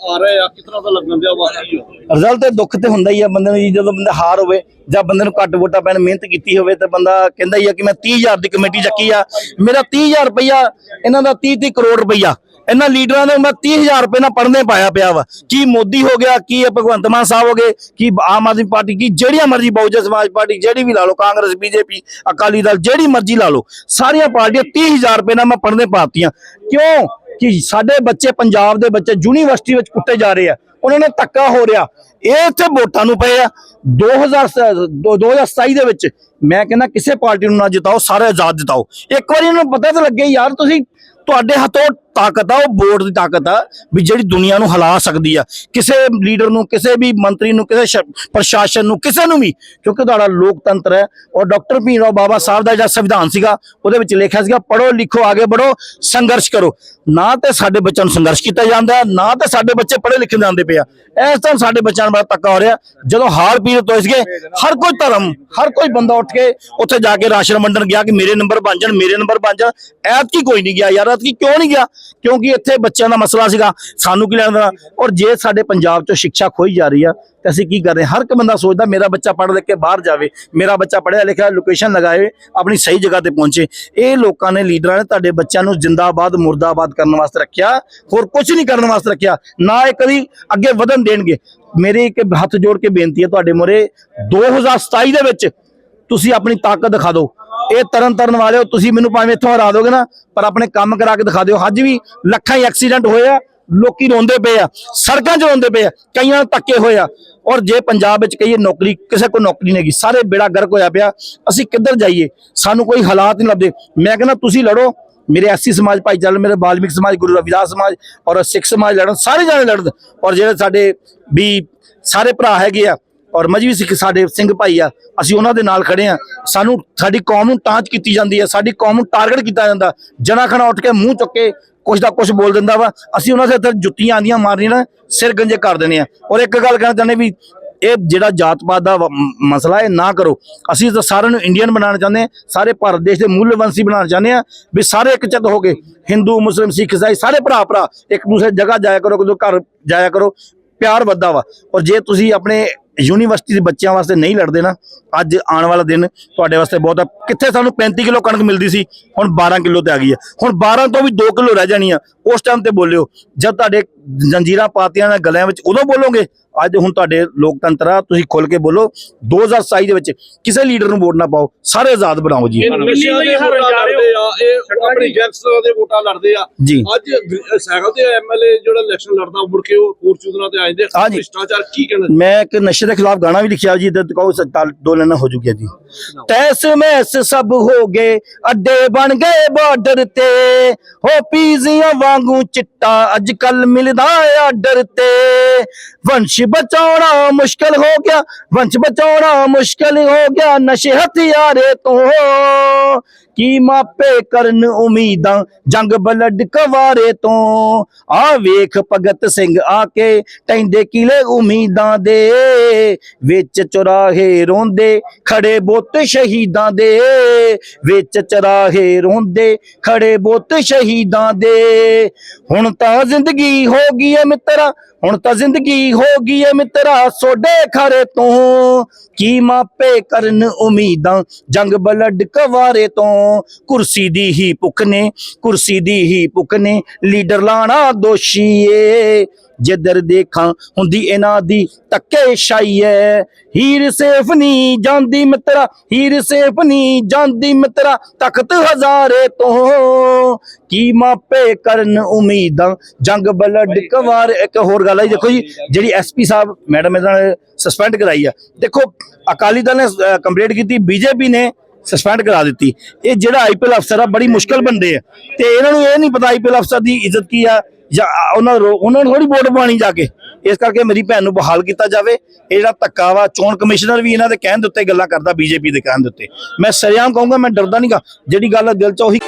ਆ ਰਹੇ ਆ, ਕਿਸ ਤਰ੍ਹਾਂ ਦਾ ਲੱਗਣ ਦਿਆ ਵਾਕਈ ਰਿਜ਼ਲਟ ਤੇ ਦੁੱਖ ਤੇ ਹੁੰਦਾ ਹੀ ਆ, ਬੰਦੇ ਨੂੰ ਜੀ ਜਦੋਂ ਬੰਦਾ ਹਾਰ ਹੋਵੇ ਜਾਂ ਬੰਦੇ ਨੂੰ ਘੱਟ ਵੋਟਾਂ ਪੈਣ, ਮਿਹਨਤ ਕੀਤੀ ਹੋਵੇ ਤੇ ਬੰਦਾ ਕਹਿੰਦਾ ਹੀ ਆ ਕਿ ਮੈਂ 30000 ਦੀ ਕਮੇਟੀ ਚੱਕੀ ਆ। ਮੇਰਾ 30000 ਰੁਪਈਆ, ਇਹਨਾਂ ਦਾ 30 30 ਕਰੋੜ ਰੁਪਈਆ। ਇਹਨਾਂ ਲੀਡਰਾਂ ਨੇ ਮੈਂ 30000 ਰੁਪਏ ਨਾਲ ਪੜਨੇ ਪਾਇਆ ਪਿਆ ਵਾ। ਕੀ ਮੋਦੀ ਹੋ ਗਿਆ, ਕੀ ਭਗਵੰਤ ਮਾਨ ਸਾਹਿਬ ਹੋ ਗਏ, ਕੀ ਆਮ ਆਦਮੀ ਪਾਰਟੀ, ਕੀ ਜਿਹੜੀਆਂ ਮਰਜ਼ੀ ਬਹੁਜਨ ਸਮਾਜ ਪਾਰਟੀ, ਜਿਹੜੀ ਵੀ ਲਾ ਲਓ, ਕਾਂਗਰਸ, ਬੀਜੇਪੀ, ਅਕਾਲੀ ਦਲ, ਜਿਹੜੀ ਮਰਜ਼ੀ ਲਾ ਲਓ, ਸਾਰੀਆਂ ਪਾਰਟੀਆਂ 30000 ਰੁਪਏ ਨਾਲ ਮੈਂ ਪੜਨੇ ਪਾਤੀਆਂ ਕਿਉਂ? ਕਿ ਸਾਡੇ ਬੱਚੇ ਪੰਜਾਬ ਦੇ ਬੱਚੇ ਯੂਨੀਵਰਸਿਟੀ ਵਿੱਚ ਕੁੱਟੇ ਜਾ ਰਹੇ ਆ, ਉਹਨਾਂ ਨੇ ਧੱਕਾ ਹੋ ਰਿਹਾ। ਇਹ ਇੱਥੇ ਵੋਟਾਂ ਨੂੰ ਪਏ ਆ। 2000 ਦੋ- 2027 ਦੇ ਵਿੱਚ ਮੈਂ ਕਹਿੰਦਾ ਕਿਸੇ ਪਾਰਟੀ ਨੂੰ ਨਾ ਜਿਤਾਓ, ਸਾਰੇ ਆਜ਼ਾਦ ਜਿਤਾਓ। ਇੱਕ ਵਾਰੀ ਇਹਨਾਂ ਨੂੰ ਪਤਾ ਤਾਂ ਲੱਗੇ, ਯਾਰ ਤੁਸੀਂ ਤੁਹਾਡੇ ਹੱਥੋਂ ਤਾਕਤ ਆ, ਉਹ ਵੋਟ ਦੀ ਤਾਕਤ ਆ ਵੀ ਜਿਹੜੀ ਦੁਨੀਆ ਨੂੰ ਹਿਲਾ ਸਕਦੀ ਆ। ਕਿਸੇ ਲੀਡਰ ਨੂੰ, ਕਿਸੇ ਵੀ ਮੰਤਰੀ ਨੂੰ, ਕਿਸੇ ਸ਼- ਪ੍ਰਸ਼ਾਸਨ ਨੂੰ, ਕਿਸੇ ਨੂੰ ਵੀ, ਕਿਉਂਕਿ ਤੁਹਾਡਾ ਲੋਕਤੰਤਰ ਹੈ ਔਰ ਡਾਕਟਰ ਭੀਮ ਰਾਓ ਬਾਬਾ ਸਾਹਿਬ ਦਾ ਜਿਹੜਾ ਸੰਵਿਧਾਨ ਸੀਗਾ, ਉਹਦੇ ਵਿੱਚ ਲਿਖਿਆ ਸੀਗਾ ਪੜੋ ਲਿਖੋ, ਆਗੇ ਬੜੋ ਸੰਘਰਸ਼ ਕਰੋ। ਨਾ ਤੇ ਸਾਡੇ ਬੱਚਿਆਂ ਨੂੰ ਸੰਘਰਸ਼ ਕੀਤਾ ਜਾਂਦਾ ਨਾ ਤੇ ਸਾਡੇ ਬੱਚੇ ਪੜ੍ਹੇ ਲਿਖੇ ਜਾਂਦੇ ਪਏ ਆ। ਇਸ ਤਰ੍ਹਾਂ ਸਾਡੇ ਬੱਚਿਆਂ ਨੂੰ ਬੜਾ ਧੱਕਾ ਹੋ ਰਿਹਾ, ਜਦੋਂ ਹਾਰ ਪੀੜਤ ਹੋਏ ਸੀਗੇ, ਹਰ ਕੋਈ ਧਰਮ, ਹਰ ਕੋਈ ਬੰਦਾ ਉੱਠ ਕੇ ਉੱਥੇ ਜਾ ਕੇ ਰਾਸ਼ਨ ਵੰਡਣ ਗਿਆ ਕਿ ਮੇਰੇ ਨੰਬਰ ਬਣ ਜਾਣ, ਮੇਰੇ ਨੰਬਰ ਬਣ ਜਾਣ, ਐਤਕੀ ਕੋਈ ਨਹੀਂ ਗਿਆ ਯਾਰ, ਐਤਕੀ ਕਿਉਂ ਨਹੀਂ ਗਿਆ? ਕਿਉਂਕਿ ਇੱਥੇ ਬੱਚਿਆਂ ਦਾ ਮਸਲਾ ਸੀਗਾ, ਸਾਨੂੰ ਕੀ ਲੈਣਾ ਔਰ ਜੇ ਸਾਡੇ ਪੰਜਾਬ 'ਚੋਂ ਸਿੱਖਿਆ ਖੋਈ ਜਾ ਰਹੀ ਆ, ਤੇ ਅਸੀਂ ਕੀ ਕਰ ਰਹੇ ਹਰ ਇੱਕ ਬੰਦਾ ਸੋਚਦਾ, ਮੇਰਾ ਬੱਚਾ ਪੜ੍ਹ ਲਿਖ ਕੇ ਬਾਹਰ ਜਾਵੇ, ਮੇਰਾ ਬੱਚਾ ਪੜ੍ਹਿਆ ਲਿਖਿਆ ਲੋਕੇਸ਼ਨ ਲਗਾਏ, ਆਪਣੀ ਸਹੀ ਜਗ੍ਹਾ ਤੇ ਪਹੁੰਚੇ। ਇਹ ਲੋਕਾਂ ਨੇ, ਲੀਡਰਾਂ ਨੇ ਤੁਹਾਡੇ ਬੱਚਿਆਂ ਨੂੰ ਜਿੰਦਾਬਾਦ, ਮੁਰਦਾਬਾਦ ਕਰਨ ਵਾਸਤੇ ਰੱਖਿਆ, ਹੋਰ ਕੁਝ ਨਹੀਂ ਕਰਨ ਵਾਸਤੇ ਰੱਖਿਆ। ਨਾ ਇਹ ਕਦੀ ਅੱਗੇ ਵਧਣ ਦੇਣਗੇ। ਮੇਰੇ ਇੱਕ ਹੱਥ ਜੋੜ ਕੇ ਬੇਨਤੀ ਹੈ ਤੁਹਾਡੇ ਮੋਰੇ 2027 ਦੇ ਵਿੱਚ ਤੁਸੀਂ ਆਪਣੀ ਤਾਕਤ ਦਿਖਾ ਦਿਓ। ਇਹ ਤਰਨ ਤਰਨ ਵਾਲਿਓ, ਤੁਸੀਂ ਮੈਨੂੰ ਭਾਵੇਂ ਇੱਥੋਂ ਹਰਾ ਦੋਗੇ ਨਾ, ਪਰ ਆਪਣੇ ਕੰਮ ਕਰਾ ਕੇ ਦਿਖਾ ਦਿਓ। ਅੱਜ ਵੀ ਲੱਖਾਂ ਹੀ ਐਕਸੀਡੈਂਟ ਹੋਏ ਆ, ਲੋਕੀ ਰੋਂਦੇ ਪਏ ਆ, ਸੜਕਾਂ 'ਚ ਰੋਂਦੇ ਪਏ ਆ, ਕਈਆਂ ਨੂੰ ਧੱਕੇ ਹੋਏ ਆ। ਔਰ ਜੇ ਪੰਜਾਬ ਵਿੱਚ ਕਹੀਏ ਨੌਕਰੀ, ਕਿਸੇ ਕੋਲ ਨੌਕਰੀ ਨਹੀਂ ਹੈਗੀ, ਸਾਰੇ ਬੇੜਾ ਗਰਕ ਹੋਇਆ ਪਿਆ, ਅਸੀਂ ਕਿੱਧਰ ਜਾਈਏ? ਸਾਨੂੰ ਕੋਈ ਹਾਲਾਤ ਨਹੀਂ ਲੱਭਦੇ। ਮੈਂ ਕਹਿੰਦਾ, ਤੁਸੀਂ ਲੜੋ। ਮੇਰੇ ਐਸੀ ਸਮਾਜ ਭਾਈਚਾਰੇ, ਮੇਰੇ ਬਾਲਮਿਕ ਸਮਾਜ, ਗੁਰੂ ਰਵਿਦਾਸ ਸਮਾਜ ਔਰ ਸਿੱਖ ਸਮਾਜ ਲੜਨ, ਸਾਰੇ ਜਾਣੇ ਲੜਨ। ਔਰ ਜਿਹੜੇ ਸਾਡੇ ਵੀ ਸਾਰੇ ਭਰਾ ਹੈਗੇ ਆ ਔਰ ਮਜਬੀ ਸਿੱਖ ਸਾਡੇ ਸਿੰਘ ਭਾਈ ਆ, ਅਸੀਂ ਉਹਨਾਂ ਦੇ ਨਾਲ ਖੜੇ ਆ। ਸਾਨੂੰ ਸਾਡੀ ਕੌਮ ਨੂੰ ਟਾਂਚ ਕੀਤੀ ਜਾਂਦੀ ਹੈ ਸਾਡੀ ਕੌਮ ਨੂੰ ਟਾਰਗੇਟ ਕੀਤਾ ਜਾਂਦਾ। ਜਨਾ ਖਣਾ ਉੱਠ ਕੇ ਮੂੰਹ ਚੁੱਕ ਕੇ ਕੁਛ ਦਾ ਕੁਛ ਬੋਲ ਦਿੰਦਾ ਵਾ। ਅਸੀਂ ਉਹਨਾਂ ਦੇ ਇੱਥੇ ਜੁੱਤੀਆਂ ਆਂਦੀਆਂ ਮਾਰਨੀਆਂ ਨਾ, ਸਿਰ ਗੰਜੇ ਕਰ ਦੇਣੇ ਆ। ਔਰ ਇੱਕ ਗੱਲ ਕਹਿਣਾ ਚਾਹੁੰਦੇ ਵੀ ਇਹ ਜਿਹੜਾ ਜਾਤ ਪਾਤ ਦਾ ਵ- ਮਸਲਾ ਹੈ, ਨਾ ਕਰੋ। ਅਸੀਂ ਤਾਂ ਸਾਰਿਆਂ ਨੂੰ ਇੰਡੀਅਨ ਬਣਾਉਣਾ ਚਾਹੁੰਦੇ ਹਾਂ ਸਾਰੇ ਭਾਰਤ ਦੇਸ਼ ਦੇ ਮੂਲਵੰਸ਼ੀ ਬਣਾਉਣਾ ਚਾਹੁੰਦੇ ਆ ਵੀ ਸਾਰੇ ਇੱਕ ਚਿੱਤ ਹੋ ਕੇ ਹਿੰਦੂ ਮੁਸਲਿਮ ਸਿੱਖ ਇਸਾਈ ਸਾਰੇ ਭਰਾ ਭਰਾ ਇੱਕ ਦੂਸਰੇ ਜਗ੍ਹਾ ਜਾਇਆ ਕਰੋ ਕਦੋਂ ਘਰ ਜਾਇਆ ਕਰੋ। ਪਿਆਰ ਵੱਧਦਾ ਵਾ। ਔਰ ਜੇ ਤੁਸੀਂ ਆਪਣੇ ਯੂਨੀਵਰਸਿਟੀ ਦੇ ਬੱਚਿਆਂ ਵਾਸਤੇ ਨਹੀਂ ਲੜਦੇ ਨਾ ਅੱਜ ਆਉਣ ਵਾਲਾ ਦਿਨ ਤੁਹਾਡੇ ਵਾਸਤੇ ਬਹੁਤ ਆ। ਕਿੱਥੇ ਸਾਨੂੰ 35 ਕਿਲੋ ਕਣਕ ਮਿਲਦੀ ਸੀ ਹੁਣ 12 ਕਿਲੋ ਤੇ ਆ ਗਈ ਹੈ ਹੁਣ 12 ਤੋਂ ਵੀ 2 ਕਿਲੋ ਰਹਿ ਜਾਣੀ ਆ ਉਸ ਟਾਈਮ ਤੇ ਬੋਲਿਓ ਜਦ ਤੁਹਾਡੇ ਜੰਜੀਰਾਂ ਪਾਤੀਆਂ ਨੇ ਗਲਿਆਂ ਵਿੱਚ ਉਦੋਂ ਬੋਲੋਗੇ ਅੱਜ ਹੁਣ ਤੁਹਾਡੇ ਲੋਕਤੰਤਰ ਆ ਤੁਸੀਂ ਖੁੱਲ ਕੇ ਬੋਲੋ 2027 ਦੇ ਵਿੱਚ ਕਿਸੇ ਲੀਡਰ ਨੂੰ ਵੋਟ ਨਾ ਪਾਓ ਸਾਰੇ ਆਜ਼ਾਦ ਬਣਾਓ ਜੀ। ਇਹ ਨਸ਼ਿਆਂ ਦੇ ਵੋਟਾਂ ਲੜਦੇ ਆ ਇਹ ਆਪਣੀ ਗੈਂਗਸਟਰਾਂ ਦੇ ਵੋਟਾਂ ਲੜਦੇ ਆ। ਜੀ। ਅੱਜ ਗ- ਸਾਈਕਲ ਤੇ ਐਮਐਲਏ ਜਿਹੜਾ ਇਲੈਕਸ਼ਨ ਲੜਦਾ ਮੁੜ ਕੇ ਉਹ ਫੋਰਚੂਨਰਾਂ ਤੇ ਆ ਜਾਂਦੇ ਹਾਂਜੀ। ਭ੍ਰਿਸ਼ਟਾਚਾਰ ਕੀ ਕਹਿਣਾ ਮੈਂ ਇੱਕ ਨਸ਼ੇ ਦੇ ਖਿਲਾਫ ਗਾਣਾ ਵੀ ਲਿਖਿਆ ਜੀ, ਤੇ ਕਹੋ ਸਤਾਲ ਦੋ ਲੈਣਾ ਹੋ ਜੂਗੀ ਜੀ। ਤੈਸ ਮੈਸ ਸਭ ਹੋ ਗਏ, ਅੱਡੇ ਬਣ ਗਏ ਬਾਰਡਰ ਤੇ। ਹੋ ਪੀਜ਼ੀਆਂ ਵਾਂਗੂ ਚਿੱਟਾ ਅੱਜ ਕੱਲ ਮਿਲਦਾ ਆਰਡਰ ਤੇ। ਵੰਸ਼ ਬਚਾਉਣਾ ਮੁਸ਼ਕਲ ਹੋ ਗਿਆ, ਵੰਸ਼ ਬਚਾਉਣਾ ਮੁਸ਼ਕਲ ਹੋ ਗਿਆ, ਨਸ਼ੇ ਹਥਿਆਰੇ ਤੋਂ। ਕੀ ਮਾਪੇ ਕਰਨ ਉਮੀਦਾਂ? ਜੰਗ ਬਲੱਡ ਕਵਾਰੇ ਤੋਂ। ਆ ਵੇਖ ਭਗਤ ਸਿੰਘ ਆ ਕੇ ਟੈਂਦੇ ਕਿਲੇ ਉਮੀਦਾਂ ਦੇ। ਵਿੱਚ ਚੁਰਾਹੇ ਰੋਂਦੇ, ਖੜੇ ਬੁੱਤ ਸ਼ਹੀਦਾਂ ਦੇ। ਵਿੱਚ ਚੁਰਾਹੇ ਰੋਂਦੇ, ਖੜੇ ਬੁੱਤ ਸ਼ਹੀਦਾਂ ਦੇ। ਹੁਣ ਤਾਂ ਜ਼ਿੰਦਗੀ ਹੋ ਗਈ ਏ ਮਿੱਤਰਾ ਹੁਣ ਤਾਂ ਜ਼ਿੰਦਗੀ ਹੋ ਗਈ ਏ ਮਿੱਤਰਾ ਸੋਡੇ ਖਰੇ ਤੋਂ। ਕੀ ਮਾਪੇ ਕਰਨ ਉਮੀਦਾਂ, ਜੰਗ ਬਲੱਡ ਕਵਾਰੇ ਤੋਂ। ਕੁਰਸੀ ਦੀ ਹੀ ਭੁੱਖ ਨੇ, ਕੁਰਸੀ ਦੀ ਹੀ ਭੁੱਖ ਨੇ, ਲੀਡਰ ਲਾਣਾ ਦੋਸ਼ੀ ਏ। ਜਿੱਧਰ ਦੇਖਾਂ ਹੁੰਦੀ ਇਹਨਾਂ ਦੀ ਧੱਕੇ ਸ਼ਾਈ ਐ। ਹੀਰ ਸੇਫ ਨਹੀਂ ਜਾਂਦੀ ਮਿੱਤਰਾ ਹੀਰ ਸੇਫ ਨਹੀਂ ਜਾਂਦੀ ਮਿੱਤਰਾ ਤਖਤ ਹਜ਼ਾਰੇ ਤੋਂ ਕੀ ਮਾਪੇ ਕਰਨ ਉਮੀਦਾਂ? ਜੰਗ ਬਲੱਡ ਕਵਾਰ ਇੱਕ ਹੋਰ ਗੱਲ ਹੈ ਦੇਖੋ ਜੀ ਜਿਹੜੀ ਐਸਪੀ ਸਾਹਿਬ ਮੈਡਮ ਇਹਨਾਂ ਨੇ ਸਸਪੈਂਡ ਕਰਾਈ ਆ। ਦੇਖੋ ਅਕਾਲੀ ਦਲ ਨੇ ਕੰਪਲੀਟ ਕੀਤੀ ਬੀਜੇਪੀ ਨੇ ਸਸਪੈਂਡ ਕਰਾ ਦਿੱਤੀ। ਇਹ ਜਿਹੜਾ ਆਈਪੀਐਲ ਅਫਸਰ ਆ ਬੜੀ ਮੁਸ਼ਕਲ ਬੰਦੇ ਆ। ਤੇ ਇਹਨਾਂ ਨੂੰ ਇਹ ਨਹੀਂ ਪਤਾ ਆਈਪੀਐਲ ਅਫਸਰ ਦੀ ਇੱਜ਼ਤ ਕੀ ਆ ਜਾਂ ਉਹਨਾਂ ਉਹਨਾਂ ਨੂੰ ਥੋੜੀ ਵੋਟ ਪਾਣੀ ਜਾ ਕੇ। ਇਸ ਕਰਕੇ ਮੇਰੀ ਭੈਣ ਨੂੰ ਬਹਾਲ ਕੀਤਾ ਜਾਵੇ। ਇਹ ਜਿਹੜਾ ਧੱਕਾ ਵਾ, ਚੋਣ ਕਮਿਸ਼ਨਰ ਵੀ ਇਹਨਾਂ ਦੇ ਕਹਿਣ ਦੇ ਉੱਤੇ ਗੱਲਾਂ ਕਰਦਾ, ਬੀਜੇਪੀ ਦੇ ਕਹਿਣ ਦੇ ਉੱਤੇ। ਮੈਂ ਸਰਿਆਮ ਕਹੂੰਗਾ, ਮੈਂ ਡਰਦਾ ਨਹੀਂਗਾ ਜਿਹੜੀ ਗੱਲ ਦਿਲ 'ਚ ਉਹੀ